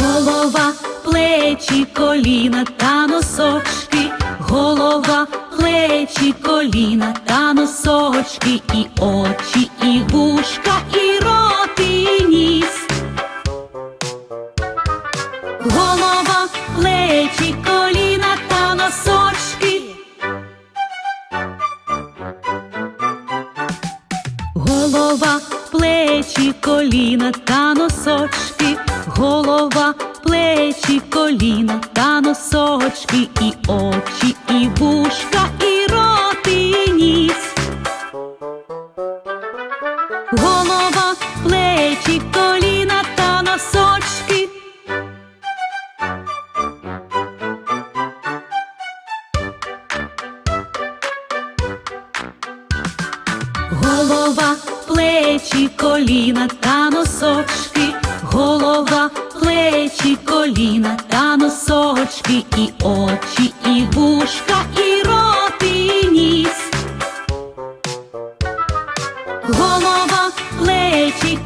Голова, плечі, коліна та носочки, голова, плечі, коліна та носочки, і очі, і вушка, і рот, і ніс. Голова, плечі, коліна та носочки. Голова, плечі, коліна та носочки, голова, плечі, коліна та носочки, і очі, і вушка, і рот, і ніс. Голова, плечі, коліна та носочки. Голова, плечі, коліна та носочки, плечі, коліна та носочки, і очі, і вушка, і рот, і ніс. Голова, плечі,